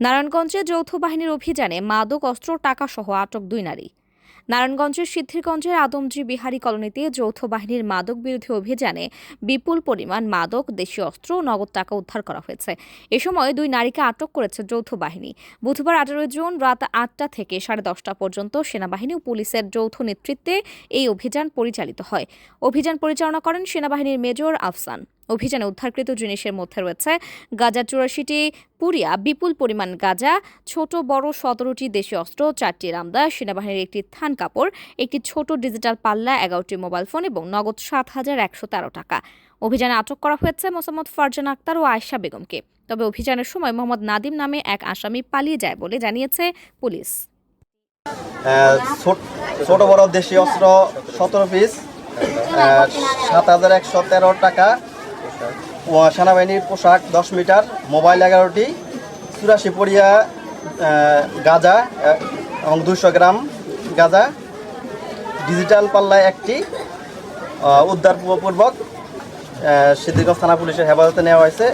নারায়ণগঞ্জে যৌথ বাহিনীর অভিযানে মাদক, অস্ত্র টাকাসহ আটক দুই নারী। নারায়ণগঞ্জের সিদ্ধিরগঞ্জের আদমজি বিহারী কলোনিতে যৌথ বাহিনীর মাদক বিরোধী অভিযানে বিপুল পরিমাণ মাদক, দেশীয় অস্ত্র ও নগদ টাকা উদ্ধার করা হয়েছে। এ সময় দুই নারীকে আটক করেছে যৌথ বাহিনী। বুধবার আঠারোই জুন রাত আটটা থেকে সাড়ে দশটা পর্যন্ত সেনাবাহিনী ও পুলিশের যৌথ নেতৃত্বে এই অভিযান পরিচালিত হয়। অভিযান পরিচালনা করেন সেনাবাহিনীর মেজর আফসান। অভিযানে উদ্ধারকৃত জিনিসের মধ্যে রয়েছে গাজা চুরাশিটি, পুরিয়া, বিপুল পরিমাণ গাজা, ছোট, বড় সতেরোটি দেশি অস্ত্র, চারটি রামদা, সেনাবাহিনীর একটি থান কাপড়, একটি ছোট ডিজিটাল পাল্লা, এগারোটি মোবাইল ফোন এবং নগদ সাত হাজার একশো তেরো টাকা। অভিযানে আটক করা হয়েছে মোসাম্মদ ফারজান আক্তার ও আয়েশা বেগমকে। তবে অভিযানের সময় মোহাম্মদ নাদিম নামে এক আসামি পালিয়ে যায় বলে জানিয়েছে পুলিশ। ছোট- বড় দেশি অস্ত্র সতেরো পিস সাত হাজার একশো তেরো টাকা সেনাবাহিনীর পোশাক দশ মিটার মোবাইল এগারোটি চুরাশি আহ, গাঁজা এবং দুশো গ্রাম গাঁজা। ডিজিটাল পাল্লায় একটি উদ্ধারপূর্বক সিদ্ধিগঞ্জ থানা পুলিশের হেফাজতে নেওয়া হয়েছে।